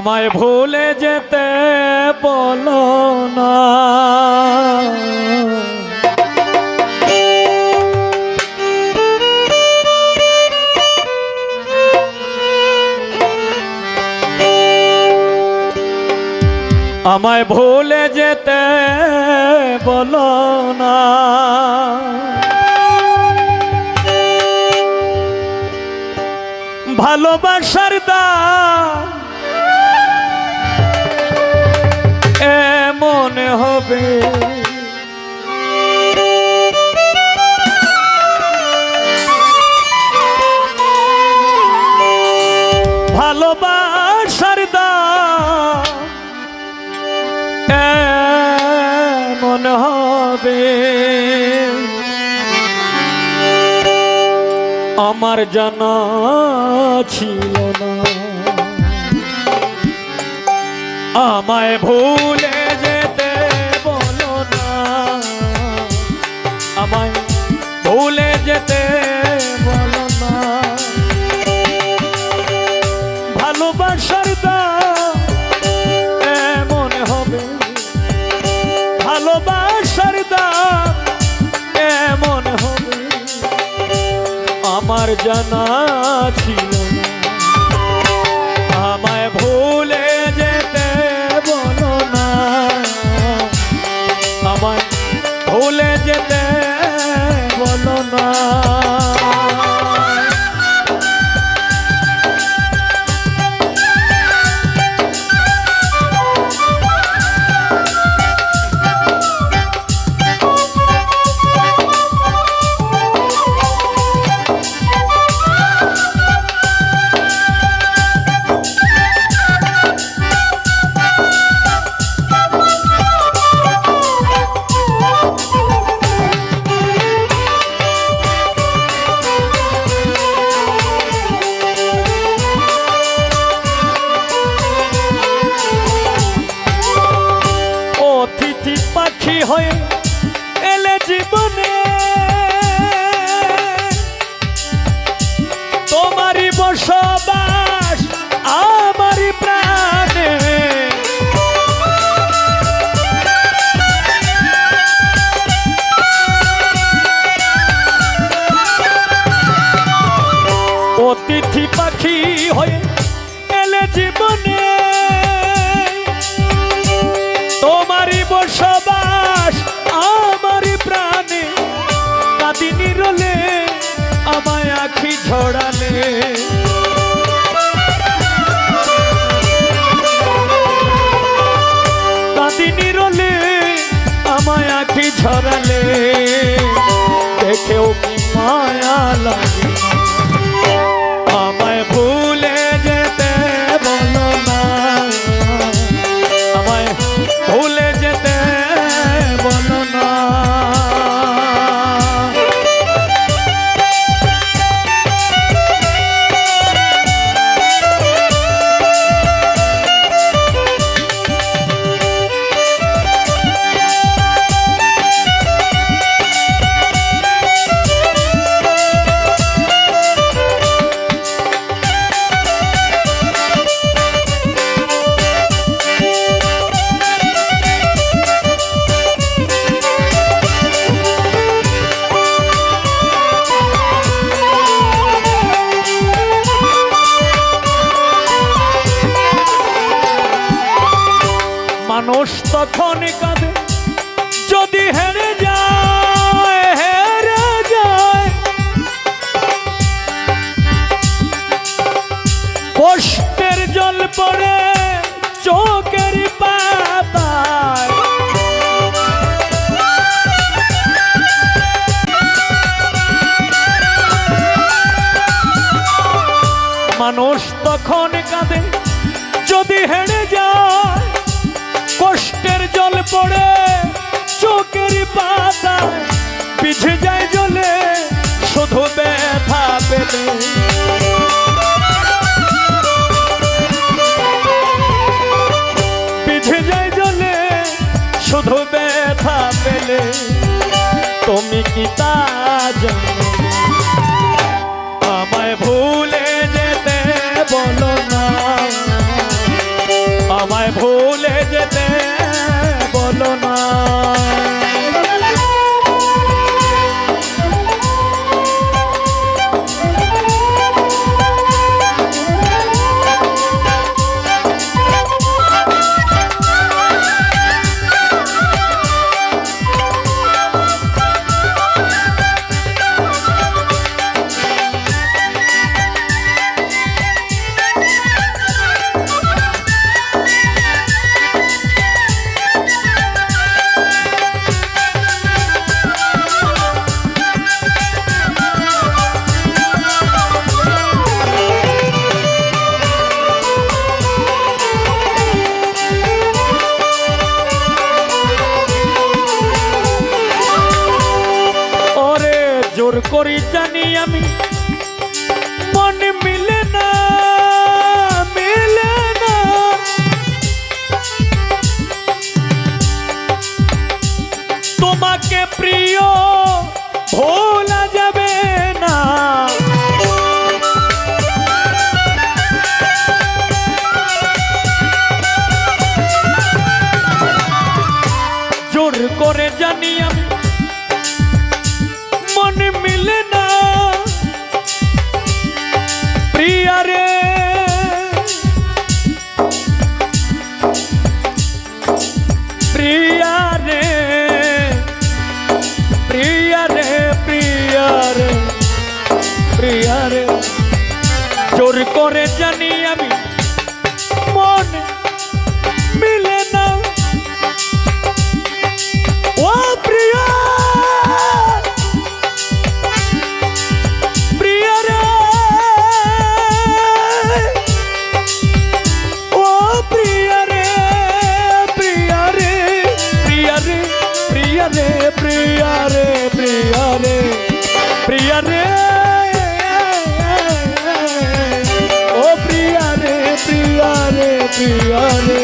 আমায় ভুলে যেতে বলো না। আমায় ভুলে যেতে বলো না। ভালোবাসার দাম এমন হবে। ভালোবাসার এমন হবে। আমার জানা ছিল না। আমায় ভুলে ভালোবাসার দাম এমন হবে। ভালোবাসার দাম এমন হবে। আমার জানা ছিল অতিথি পাখি হয়ে এলে জীবনে। তোমারই বসবাস আখি ঝড়ালে কাদিনী রলে আমায় আখি ঝরালে। কষ্টের জল পড়ে চোখের পাতায়। মানুষ তখন কাঁদে, যদি হেরে যায়, কষ্টের জল পড়ে চোখের পাতায়। পিছে যায় জলে, শুধু ব্যথা পেলে। জানে তুমি কি তা জানে? আমায় ভুলে যেতে বলো না। আমায় ভুলে যেতে বলো না। জোর করি জানি আমি। মন মিলে না মিলে না। তোমাকে প্রিয় ভোর জীবনে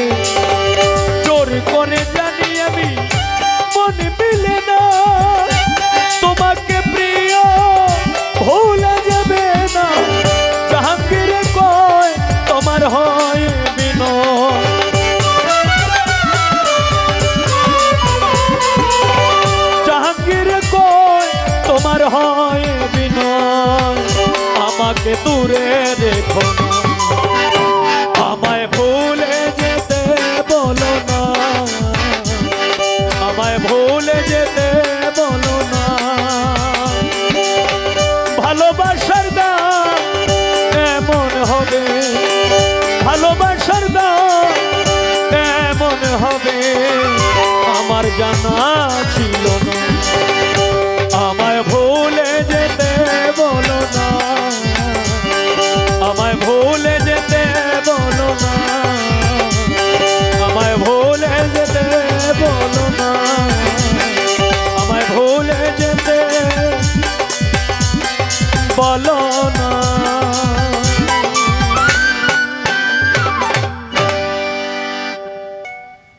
রে